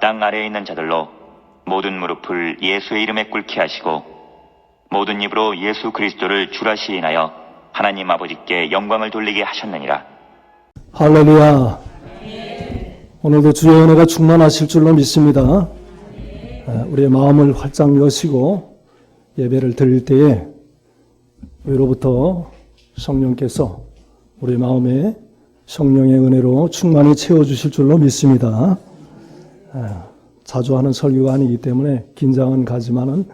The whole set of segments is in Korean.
땅 아래에 있는 자들로 모든 무릎을 예수의 이름에 꿇게 하시고 모든 입으로 예수 그리스도를 주라 시인하여 하나님 아버지께 영광을 돌리게 하셨느니라. 할렐루야. 오늘도 주의 은혜가 충만하실 줄로 믿습니다. 에, 우리의 마음을 활짝 여시고 예배를 드릴 때에 위로부터 성령께서 우리 마음에 성령의 은혜로 충만히 채워주실 줄로 믿습니다. 에, 자주 하는 설교가 아니기 때문에 긴장은 가지만은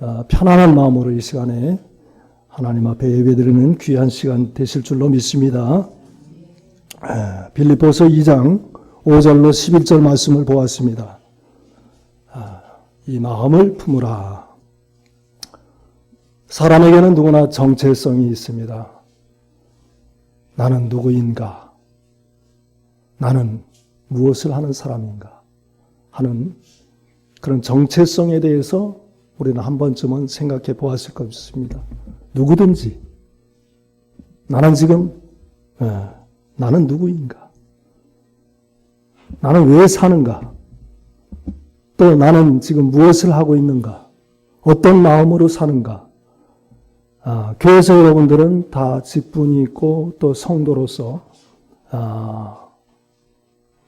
어, 편안한 마음으로 이 시간에 하나님 앞에 예배드리는 귀한 시간 되실 줄로 믿습니다. 빌립보서 2장 5절로 11절 말씀을 보았습니다. 아, 이 마음을 품으라. 사람에게는 누구나 정체성이 있습니다. 나는 누구인가? 나는 무엇을 하는 사람인가? 하는 그런 정체성에 대해서 우리는 한 번쯤은 생각해 보았을 것입니다. 누구든지 나는 지금 예, 나는 누구인가? 나는 왜 사는가? 또 나는 지금 무엇을 하고 있는가? 어떤 마음으로 사는가? 아, 교회에서 여러분들은 다 직분이 있고 또 성도로서 아,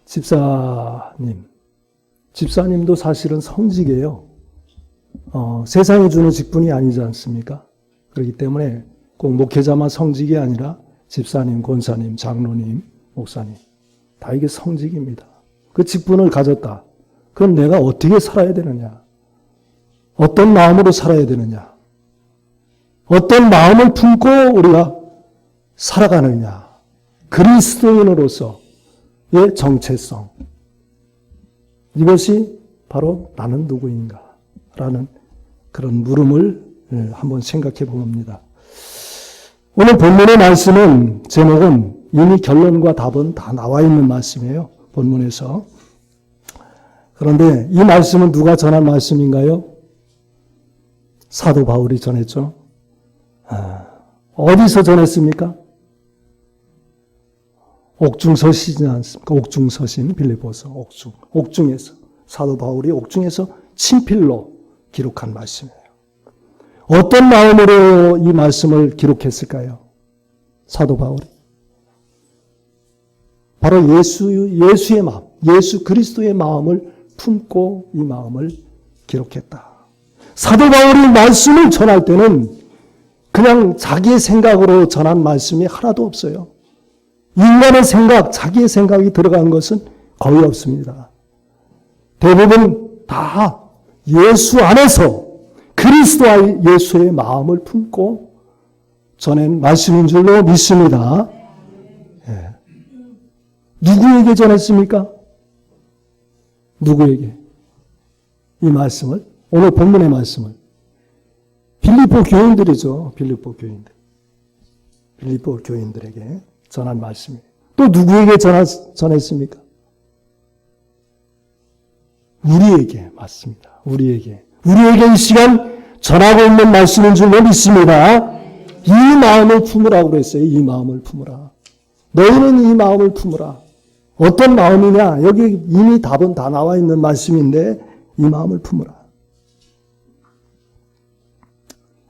집사님, 집사님도 사실은 성직이에요. 어, 세상이 주는 직분이 아니지 않습니까? 그렇기 때문에 꼭 목회자만 성직이 아니라 집사님, 권사님, 장로님, 목사님 다 이게 성직입니다. 그 직분을 가졌다. 그럼 내가 어떻게 살아야 되느냐? 어떤 마음으로 살아야 되느냐? 어떤 마음을 품고 우리가 살아가느냐? 그리스도인으로서의 정체성. 이것이 바로 나는 누구인가? 라는 그런 물음을 예, 한번 생각해 봅니다. 오늘 본문의 말씀은 제목은 이미 결론과 답은 다 나와 있는 말씀이에요. 본문에서. 그런데 이 말씀은 누가 전한 말씀인가요? 사도 바울이 전했죠. 아, 어디서 전했습니까? 옥중서시지 않습니까? 옥중서신 빌리보서 옥중 옥중에서 사도 바울이 옥중에서 친필로 기록한 말씀이에요. 어떤 마음으로 이 말씀을 기록했을까요? 사도 바울이. 바로 예수, 예수의 마음, 예수 그리스도의 마음을 품고 이 마음을 기록했다. 사도 바울이 말씀을 전할 때는 그냥 자기의 생각으로 전한 말씀이 하나도 없어요. 인간의 생각, 자기의 생각이 들어간 것은 거의 없습니다. 대부분 다 예수 안에서 그리스도와 예수의 마음을 품고 전한 말씀인 줄로 믿습니다. 예. 누구에게 전했습니까? 누구에게? 이 말씀을, 오늘 본문의 말씀을. 빌리포 교인들이죠. 빌리포 교인들. 빌리포 교인들에게 전한 말씀이에요. 또 누구에게 전하, 전했습니까? 우리에게 맞습니다. 우리에게. 우리에게 이 시간 전하고 있는 말씀인 줄로 믿습니다. 이 마음을 품으라고 그랬어요. 이 마음을 품으라. 너희는 이 마음을 품으라. 어떤 마음이냐? 여기 이미 답은 다 나와 있는 말씀인데 이 마음을 품으라.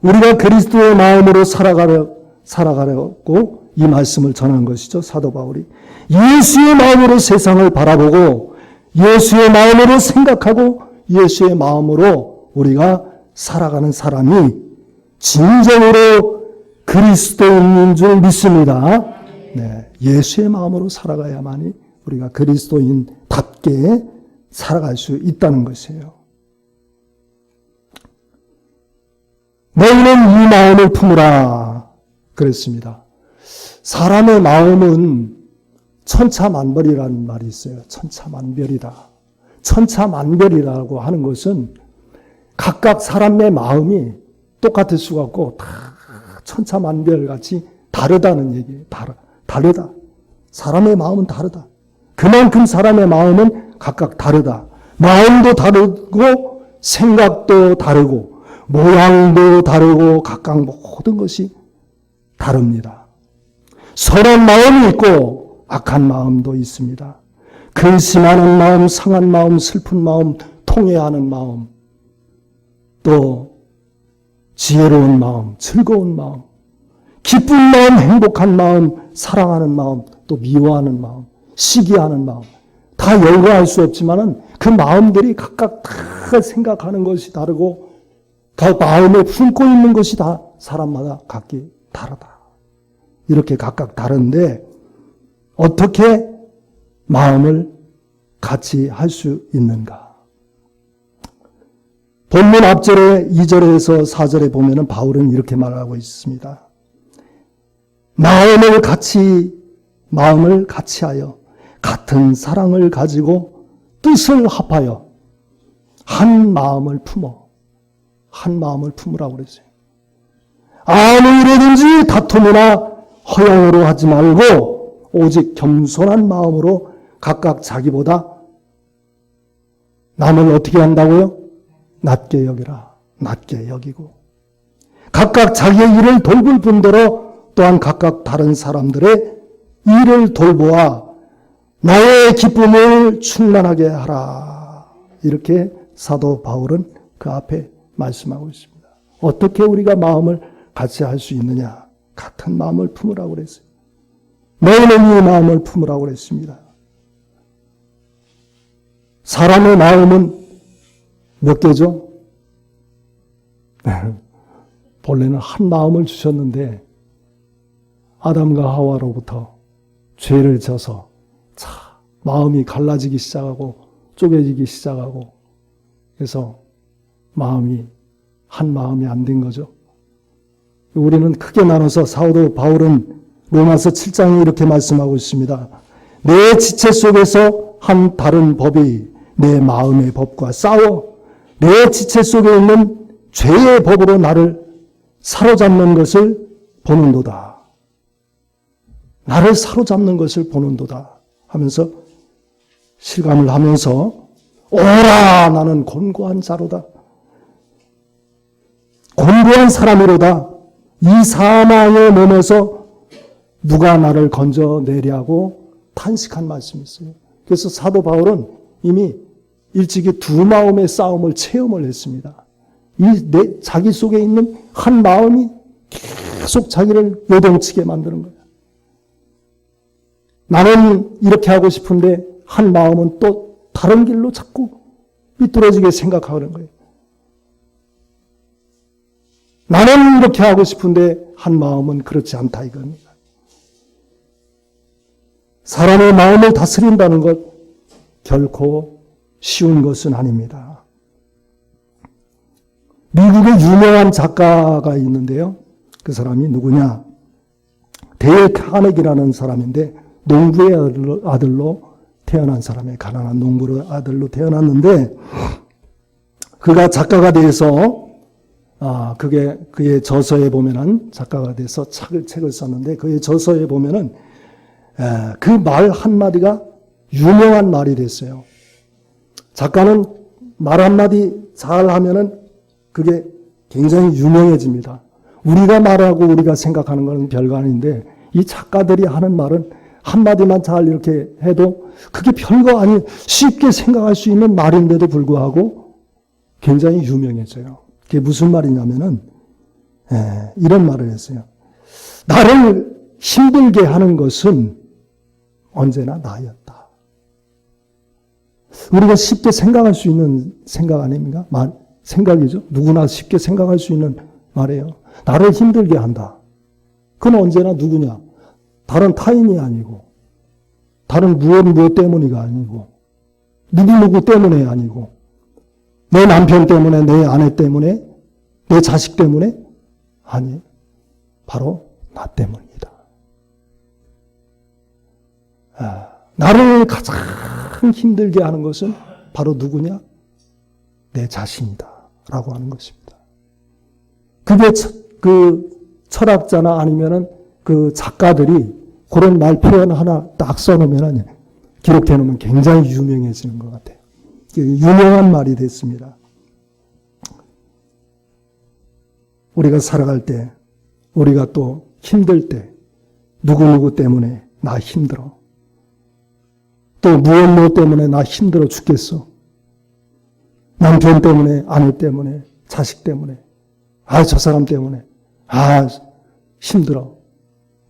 우리가 그리스도의 마음으로 살아가려, 살아가려고 이 말씀을 전한 것이죠. 사도 바울이. 예수의 마음으로 세상을 바라보고 예수의 마음으로 생각하고 예수의 마음으로 우리가 살아가는 사람이 진정으로 그리스도인인 줄 믿습니다. 네, 예수의 마음으로 살아가야만이 우리가 그리스도인답게 살아갈 수 있다는 것이에요. 너희는 이 마음을 품으라 그랬습니다. 사람의 마음은 천차만별이라는 말이 있어요. 천차만별이다. 천차만별이라고 하는 것은 각각 사람의 마음이 똑같을 수가 없고 다 천차만별 같이 다르다는 얘기예요. 다르, 다르다. 사람의 마음은 다르다. 그만큼 사람의 마음은 각각 다르다. 마음도 다르고 생각도 다르고 모양도 다르고 각각 모든 것이 다릅니다. 선한 마음이 있고 악한 마음도 있습니다. 근심하는 마음, 상한 마음, 슬픈 마음, 통회하는 마음, 또 지혜로운 마음, 즐거운 마음, 기쁜 마음, 행복한 마음, 사랑하는 마음, 또 미워하는 마음, 시기하는 마음. 다 열거할 수 없지만은 그 마음들이 각각 다 생각하는 것이 다르고 그 마음에 품고 있는 것이 다 사람마다 각기 다르다. 이렇게 각각 다른데 어떻게 마음을 같이 할 수 있는가? 본문 앞절에 2절에서 4절에 보면은 바울은 이렇게 말하고 있습니다. 마음을 같이 마음을 같이 하여 같은 사랑을 가지고 뜻을 합하여 한 마음을 품어 한 마음을 품으라고 그랬어요. 아무 일에든지 다툼이나 허영으로 하지 말고 오직 겸손한 마음으로 각각 자기보다 남을 어떻게 한다고요? 낮게 여기라. 낮게 여기고. 각각 자기의 일을 돌볼 뿐더러 또한 각각 다른 사람들의 일을 돌보아 나의 기쁨을 충만하게 하라. 이렇게 사도 바울은 그 앞에 말씀하고 있습니다. 어떻게 우리가 마음을 같이 할 수 있느냐? 같은 마음을 품으라고 그랬어요. 너희는 이 마음을 품으라고 그랬습니다. 사람의 마음은 몇 개죠? 본래는 한 마음을 주셨는데 아담과 하와로부터 죄를 져서 차 마음이 갈라지기 시작하고 쪼개지기 시작하고 그래서 마음이 한 마음이 안 된 거죠. 우리는 크게 나눠서 사도 바울은 로마서 7장에 이렇게 말씀하고 있습니다. 내 지체 속에서 한 다른 법이 내 마음의 법과 싸워 내 지체 속에 있는 죄의 법으로 나를 사로잡는 것을 보는도다. 나를 사로잡는 것을 보는도다 하면서 실감을 하면서 오라 나는 곤고한 자로다. 곤고한 사람이로다. 이 사망의 몸에서 누가 나를 건져내랴고 탄식한 말씀이 있어요. 그래서 사도 바울은 이미 일찍이 두 마음의 싸움을 체험을 했습니다. 이 내, 자기 속에 있는 한 마음이 계속 자기를 요동치게 만드는 거예요. 나는 이렇게 하고 싶은데 한 마음은 또 다른 길로 자꾸 삐뚤어지게 생각하는 거예요. 나는 이렇게 하고 싶은데 한 마음은 그렇지 않다 이겁니다. 사람의 마음을 다스린다는 것 결코 쉬운 것은 아닙니다. 미국의 유명한 작가가 있는데요. 그 사람이 누구냐? 데일 카네기라는 사람인데 농부의 아들로 태어난 사람의 가난한 농부의 아들로 태어났는데 그가 작가가 돼서 아 그게 그의 저서에 보면은 작가가 돼서 책을 책을 썼는데 그의 저서에 보면은 그 말 한마디가 유명한 말이 됐어요. 작가는 말 한마디 잘 하면은 그게 굉장히 유명해집니다. 우리가 말하고 우리가 생각하는 것은 별거 아닌데 이 작가들이 하는 말은 한마디만 잘 이렇게 해도 그게 별거 아니 쉽게 생각할 수 있는 말인데도 불구하고 굉장히 유명해져요. 그게 무슨 말이냐면은 예, 이런 말을 했어요. 나를 힘들게 하는 것은 언제나 나였다. 우리가 쉽게 생각할 수 있는 생각 아닙니까? 말, 생각이죠. 누구나 쉽게 생각할 수 있는 말이에요. 나를 힘들게 한다. 그건 언제나 누구냐? 다른 타인이 아니고, 다른 무엇 무엇 때문이가 아니고, 누구누구 때문에 아니고, 내 남편 때문에, 내 아내 때문에, 내 자식 때문에? 아니, 바로 나 때문이다. 아, 나를 가장 힘들게 하는 것은 바로 누구냐? 내 자신이다. 라고 하는 것입니다. 그게 처- 그 철학자나 아니면은 그 작가들이 그런 말 표현 하나 딱 써놓으면 기록해 놓으면 굉장히 유명해지는 것 같아요. 유명한 말이 됐습니다. 우리가 살아갈 때, 우리가 또 힘들 때, 누구누구 때문에 나 힘들어. 또 무엇 무엇 때문에 나 힘들어 죽겠어. 남편 때문에, 아내 때문에, 자식 때문에, 아, 저 사람 때문에, 아, 힘들어.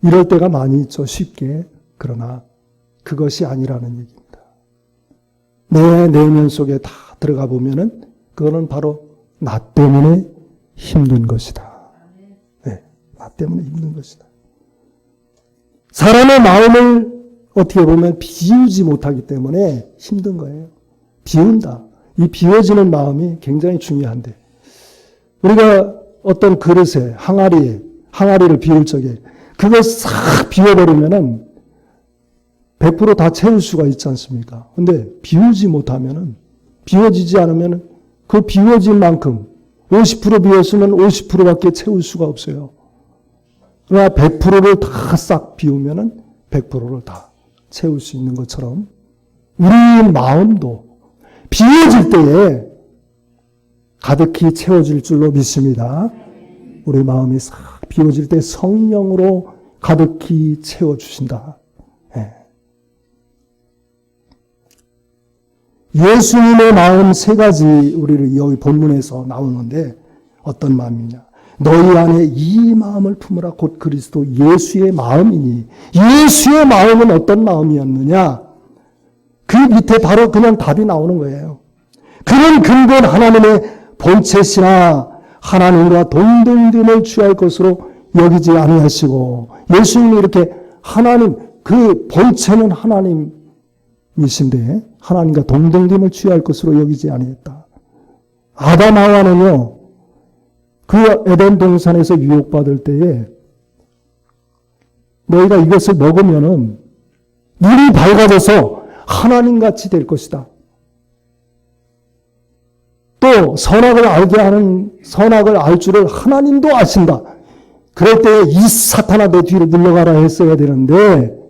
이럴 때가 많이 있죠, 쉽게. 그러나 그것이 아니라는 얘기입니다. 내 내면 속에 다 들어가 보면은 그거는 바로 나 때문에 힘든 것이다. 네, 나 때문에 힘든 것이다. 사람의 마음을 어떻게 보면 비우지 못하기 때문에 힘든 거예요. 비운다. 이 비워지는 마음이 굉장히 중요한데 우리가 어떤 그릇에 항아리에 항아리를 비울 적에 그걸 싹 비워버리면은 100%다 채울 수가 있지 않습니까? 근데 비우지 못하면은 비워지지 않으면은 그 비워진 만큼 50% 비웠으면 50%밖에 채울 수가 없어요. 그러나 100%를 다 싹 비우면은 100%를 다 채울 수 있는 것처럼 우리 마음도 비워질 때에 가득히 채워질 줄로 믿습니다. 우리 마음이 싹 비워질 때 성령으로 가득히 채워주신다. 예수님의 마음 세 가지 우리를 여기 본문에서 나오는데 어떤 마음이냐? 너희 안에 이 마음을 품으라 곧 그리스도 예수의 마음이니 예수의 마음은 어떤 마음이었느냐? 그 밑에 바로 그냥 답이 나오는 거예요. 그는 근본 하나님의 본체시나 하나님과 동등됨을 취할 것으로 여기지 아니하시고 예수님이 이렇게 하나님 그 본체는 하나님 이신데 하나님과 동등됨을 취할 것으로 여기지 아니했다. 아담 하와는요. 그 에덴 동산에서 유혹받을 때에 너희가 이것을 먹으면은 눈이 밝아져서 하나님 같이 될 것이다. 또 선악을 알게 하는 선악을 알 줄을 하나님도 아신다. 그럴 때이 사탄아 내 뒤로 물러가라 했어야 되는데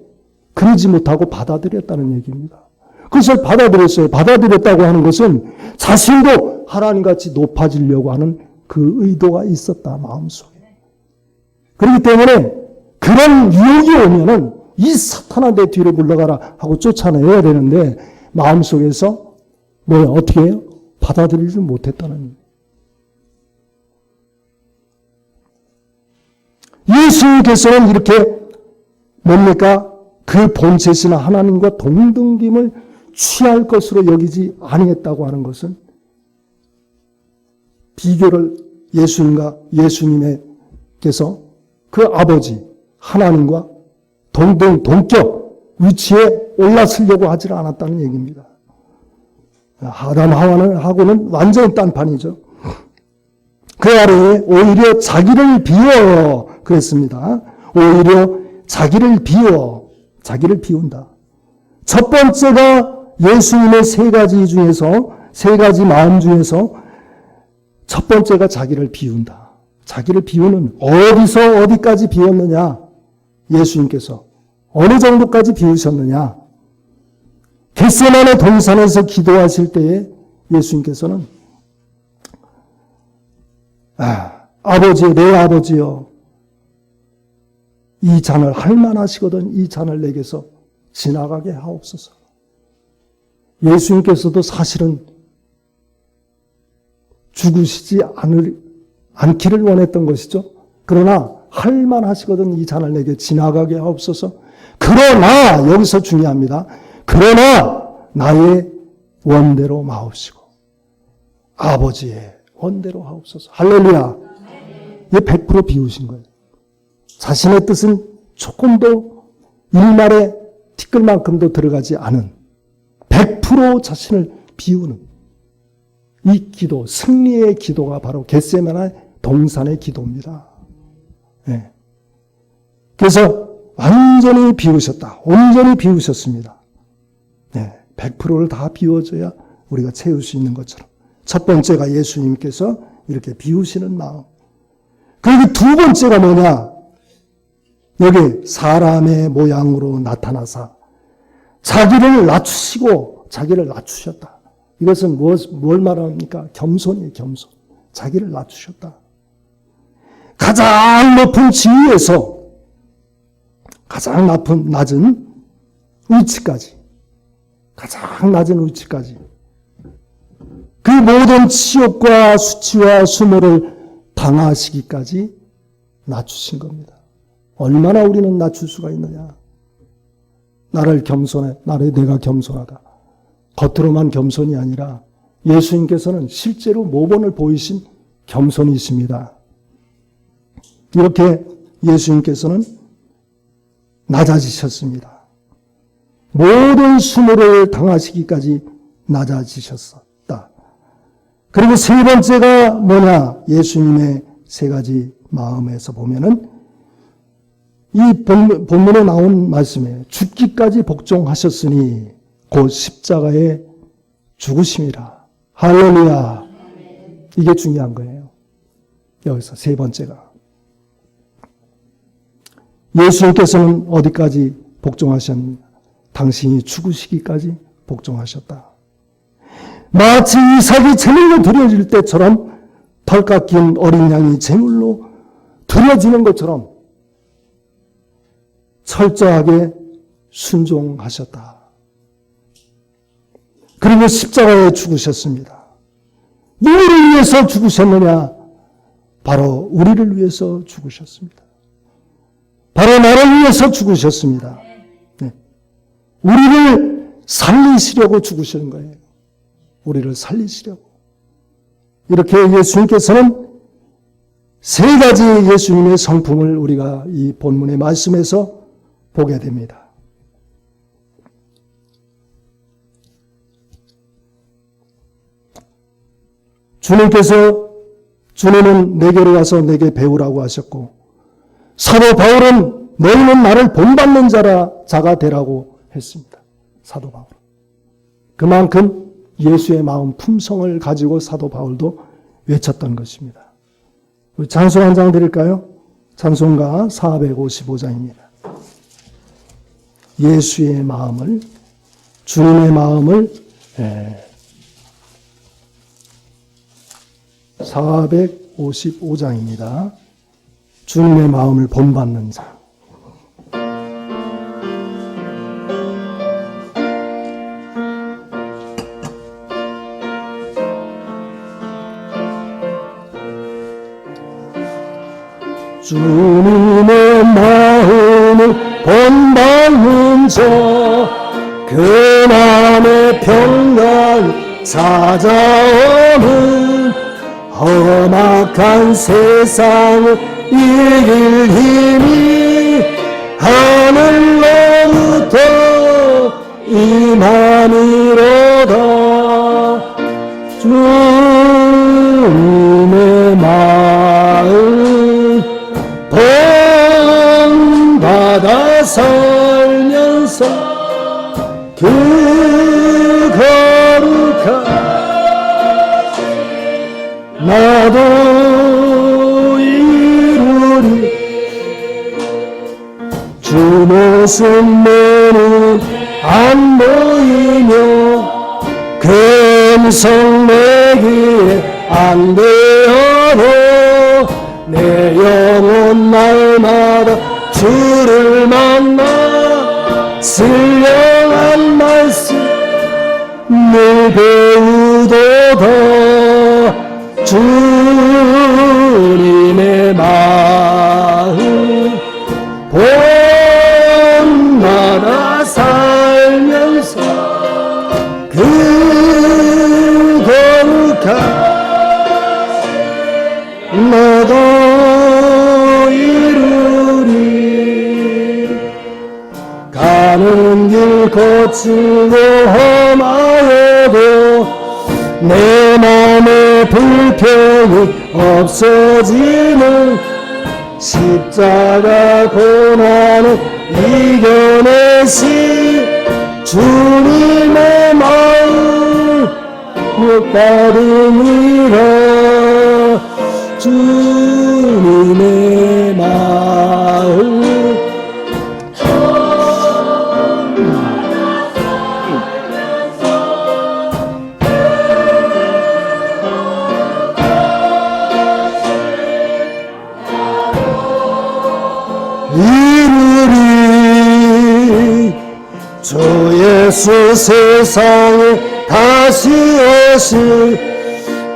그러지 못하고 받아들였다는 얘기입니다. 그것을 받아들였어요. 받아들였다고 하는 것은 자신도 하나님같이 높아지려고 하는 그 의도가 있었다 마음속에. 그렇기 때문에 그런 유혹이 오면은 이 사탄아 내 뒤로 물러가라 하고 쫓아내야 되는데 마음속에서 뭐야 어떻게 해요? 받아들이지 못했다는 예수님께서는 이렇게 뭡니까? 그 본체시나 하나님과 동등김을 취할 것으로 여기지 아니했다고 하는 것은 비교를 예수님과 예수님께서 그 아버지 하나님과 동등 동격 위치에 올라서려고 하지 않았다는 얘기입니다. 아담 하와는 하고는 완전히 딴판이죠. 그 아래에 오히려 자기를 비워 그랬습니다. 오히려 자기를 비워 자기를 비운다. 첫 번째가 예수님의 세 가지 중에서 세 가지 마음 중에서 첫 번째가 자기를 비운다. 자기를 비우는 어디서 어디까지 비웠느냐? 예수님께서 어느 정도까지 비우셨느냐? 겟세만의 동산에서 기도하실 때에 예수님께서는 아, 아버지, 내 아버지여, 이 잔을 할만하시거든 이 잔을 내게서 지나가게 하옵소서. 예수님께서도 사실은 죽으시지 않을, 않기를 원했던 것이죠. 그러나 할만하시거든 이 잔을 내게 지나가게 하옵소서. 그러나 여기서 중요합니다. 그러나 나의 원대로 마옵시고 아버지의 원대로 하옵소서. 할렐루야. 이게 100% 비우신 거예요. 자신의 뜻은 조금도 일말에 티끌만큼도 들어가지 않은 100% 자신을 비우는 이 기도, 승리의 기도가 바로 겟세마나의 동산의 기도입니다. 예. 그래서 완전히 비우셨다. 온전히 비우셨습니다. 네, 100%를 다 비워줘야 우리가 채울 수 있는 것처럼. 첫 번째가 예수님께서 이렇게 비우시는 마음. 그리고 두 번째가 뭐냐? 여기 사람의 모양으로 나타나사 자기를 낮추시고 자기를 낮추셨다. 이것은 무엇, 뭘 말합니까? 겸손이에요, 겸손. 자기를 낮추셨다. 가장 높은 지위에서 가장 낮은, 낮은 위치까지, 가장 낮은 위치까지 그 모든 치욕과 수치와 수모를 당하시기까지 낮추신 겁니다. 얼마나 우리는 낮출 수가 있느냐? 나를 겸손해, 나를 내가 겸손하다. 겉으로만 겸손이 아니라 예수님께서는 실제로 모본을 보이신 겸손이십니다. 이렇게 예수님께서는 낮아지셨습니다. 모든 수모를 당하시기까지 낮아지셨다. 그리고 세 번째가 뭐냐? 예수님의 세 가지 마음에서 보면은 이 본- 본문에 나온 말씀에 죽기까지 복종하셨으니 곧 십자가에 죽으심이라. 할렐루야. 이게 중요한 거예요. 여기서 세 번째가. 예수님께서는 어디까지 복종하셨느냐? 당신이 죽으시기까지 복종하셨다. 마치 이삭이 제물로 드려질 때처럼 털 깎인 어린 양이 제물로 드려지는 것처럼 철저하게 순종하셨다. 그리고 십자가에 죽으셨습니다. 누구를 위해서 죽으셨느냐? 바로 우리를 위해서 죽으셨습니다. 바로 나를 위해서 죽으셨습니다. 네. 우리를 살리시려고 죽으시는 거예요. 우리를 살리시려고. 이렇게 예수님께서는 세 가지 예수님의 성품을 우리가 이 본문의 말씀에서 보게 됩니다. 주님께서 주님은 내게로 와서 내게 배우라고 하셨고 사도 바울은 너희는 나를 본받는 자라 자가 되라고 했습니다. 사도 바울. 그만큼 예수의 마음 품성을 가지고 사도 바울도 외쳤던 것입니다. 찬송 한 장 드릴까요? 찬송가 455장입니다. 예수의 마음을 주님의 마음을 예, 455장입니다. 주님의 마음을 본받는 자. 주님의 마음을 본받 는 자, 그 마음의 평강 찾아오는 험악한 세상을 이길 힘이 하늘로부터 임함이로다. 주님의 마음 본받아 살면서 모습만은 안 보이며 금성 내기에 안 되어도 내 영혼 날마다 주를 만나 신령한 말씀 늘 배우 가는 길 거치고 험하여도 내 마음의 불평이 없어지는 십자가 고난을 이겨내신 주님의 마음 못 받으니라. 주 주 예수 세상에 다시 오실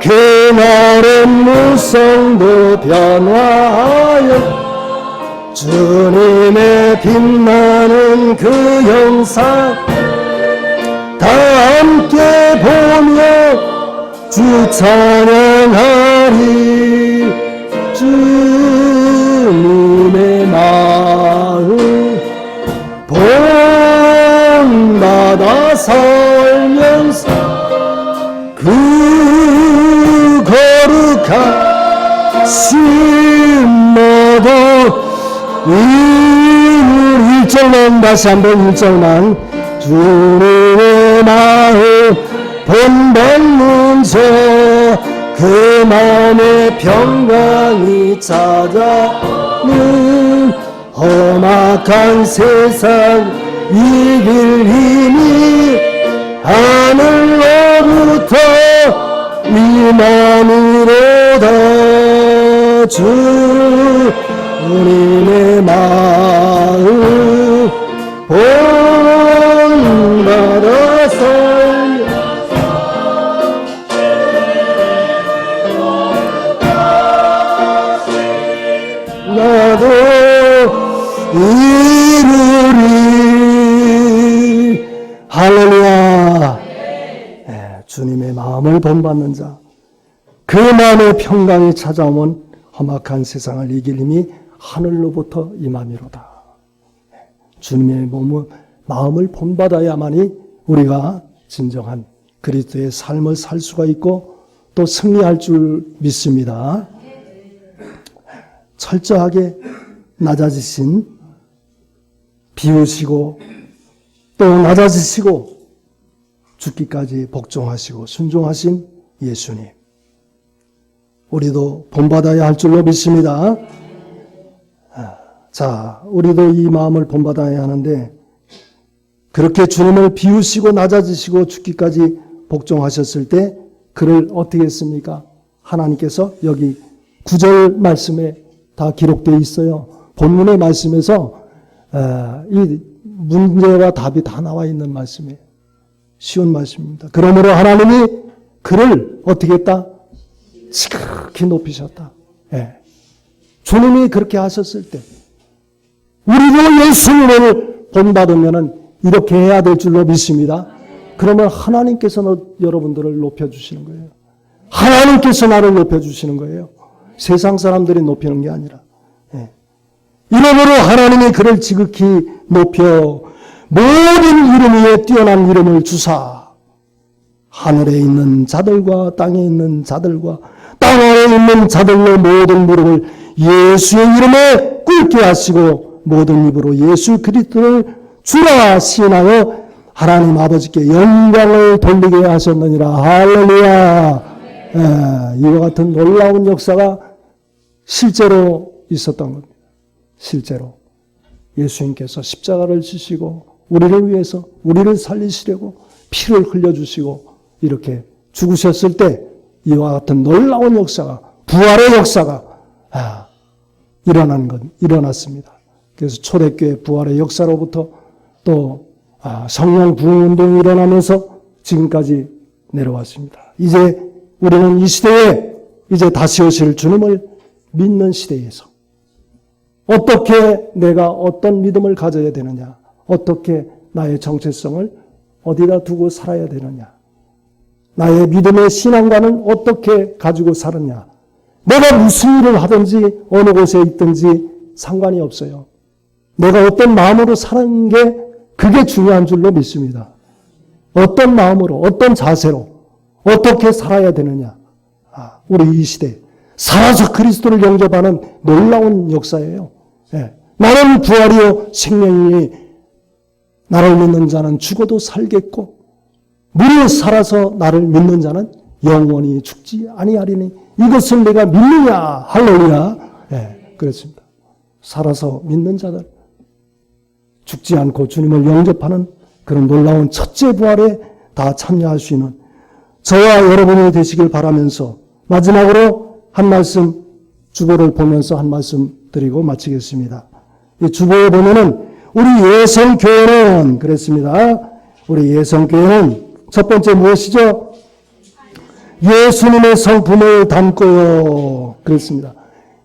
그날의 무성도 변화하여 주님의 빛나는 그 영상 다 함께 보며 주 찬양하리. 주 살면서 그 거룩한 신모도 이물 일절만 다시 한번 일절만 주님의 마음 본받는 저그 마음의 평강이 찾아는 험악한 세상 이길 힘이 하늘로부터 임함이로다 주님의 마음 본받아 살며 나도 마음을 본받는 자 그 마음의 평강이 찾아오면 험악한 세상을 이길 힘이 하늘로부터 임함이로다 예, 주님의 몸을, 마음을 본받아야만이 우리가 진정한 그리스도의 삶을 살 수가 있고 또 승리할 줄 믿습니다. 철저하게 낮아지신 비우시고 또 낮아지시고 죽기까지 복종하시고 순종하신 예수님. 우리도 본받아야 할 줄로 믿습니다. 아, 자, 우리도 이 마음을 본받아야 하는데 그렇게 주님을 비우시고 낮아지시고 죽기까지 복종하셨을 때 그를 어떻게 했습니까? 하나님께서 여기 구절 말씀에 다 기록되어 있어요. 본문의 말씀에서 아, 이 문제와 답이 다 나와 있는 말씀이에요. 쉬운 말씀입니다. 그러므로 하나님이 그를 어떻게 했다? 지극히 높이셨다. 예. 주님이 그렇게 하셨을 때 우리도 예수님을 본받으면 이렇게 해야 될 줄로 믿습니다. 그러면 하나님께서는 여러분들을 높여주시는 거예요. 하나님께서 나를 높여주시는 거예요. 세상 사람들이 높이는 게 아니라. 예. 이름으로 하나님이 그를 지극히 높여 모든 이름 위에 뛰어난 이름을 주사. 하늘에 있는 자들과 땅에 있는 자들과 땅 아래 있는 자들로 모든 무릎을 예수의 이름에 꿇게 하시고 모든 입으로 예수 그리스도를 주라 시인하여 하나님 아버지께 영광을 돌리게 하셨느니라. 할렐루야. 예, 이와 같은 놀라운 역사가 실제로 있었던 겁니다. 실제로. 예수님께서 십자가를 지시고 우리를 위해서 우리를 살리시려고 피를 흘려주시고 이렇게 죽으셨을 때 이와 같은 놀라운 역사가 부활의 역사가 아, 일어난 건 일어났습니다. 그래서 초대교회 부활의 역사로부터 또 아, 성령 부흥 운동이 일어나면서 지금까지 내려왔습니다. 이제 우리는 이 시대에 이제 다시 오실 주님을 믿는 시대에서 어떻게 내가 어떤 믿음을 가져야 되느냐? 어떻게 나의 정체성을 어디다 두고 살아야 되느냐? 나의 믿음의 신앙관은 어떻게 가지고 살았냐? 내가 무슨 일을 하든지 어느 곳에 있든지 상관이 없어요. 내가 어떤 마음으로 사는 게 그게 중요한 줄로 믿습니다. 어떤 마음으로, 어떤 자세로, 어떻게 살아야 되느냐. 아, 우리 이 시대. 살아서 그리스도를 영접하는 놀라운 역사예요. 예. 나는 부활이요 생명이니 나를 믿는 자는 죽어도 살겠고 무릇 살아서 나를 믿는 자는 영원히 죽지 아니하리니 이것을 내가 믿느냐? 할렐루야. 예, 그렇습니다. 살아서 믿는 자들 죽지 않고 주님을 영접하는 그런 놀라운 첫째 부활에 다 참여할 수 있는 저와 여러분이 되시길 바라면서 마지막으로 한 말씀 주보를 보면서 한 말씀 드리고 마치겠습니다. 이 주보에 보면은 우리 예성교회는 그랬습니다. 우리 예성교회는 첫 번째 무엇이죠? 예수님의 성품을 담고요. 그랬습니다.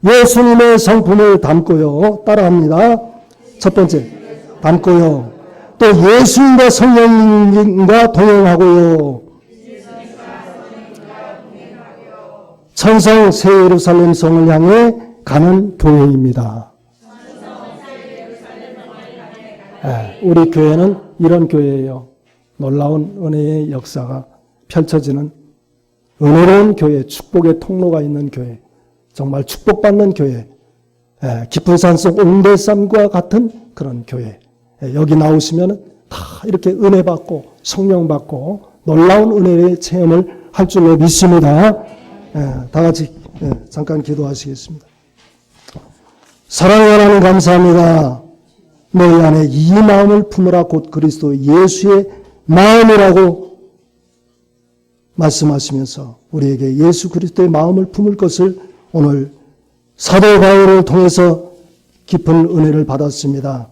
예수님의 성품을 담고요. 따라합니다. 첫 번째, 담고요. 또 예수님과 성령님과 동행하고요. 천성 새 예루살렘 성을 향해 가는 교회입니다. 예, 우리 교회는 이런 교회예요. 놀라운 은혜의 역사가 펼쳐지는 은혜로운 교회, 축복의 통로가 있는 교회, 정말 축복받는 교회, 예, 깊은 산속 옹대산과 같은 그런 교회. 예, 여기 나오시면 다 이렇게 은혜 받고 성령 받고 놀라운 은혜의 체험을 할 줄로 믿습니다. 예, 다 같이 예, 잠깐 기도하시겠습니다. 사랑하는 감사합니다. 너희 안에 이 마음을 품으라 곧 그리스도 예수의 마음이라고 말씀하시면서 우리에게 예수 그리스도의 마음을 품을 것을 오늘 사도 바울을 통해서 깊은 은혜를 받았습니다.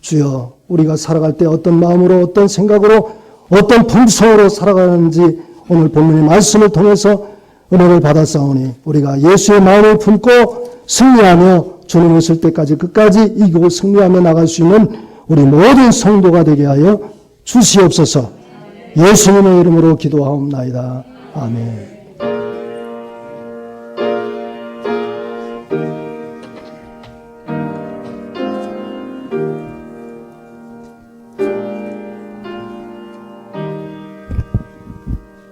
주여 우리가 살아갈 때 어떤 마음으로 어떤 생각으로 어떤 품성으로 살아가는지 오늘 본문의 말씀을 통해서 은혜를 받았사오니 우리가 예수의 마음을 품고 승리하며 주님 오실 때까지 끝까지 이기고 승리하며 나갈 수 있는 우리 모든 성도가 되게 하여 주시옵소서 예수님의 이름으로 기도하옵나이다. 아멘.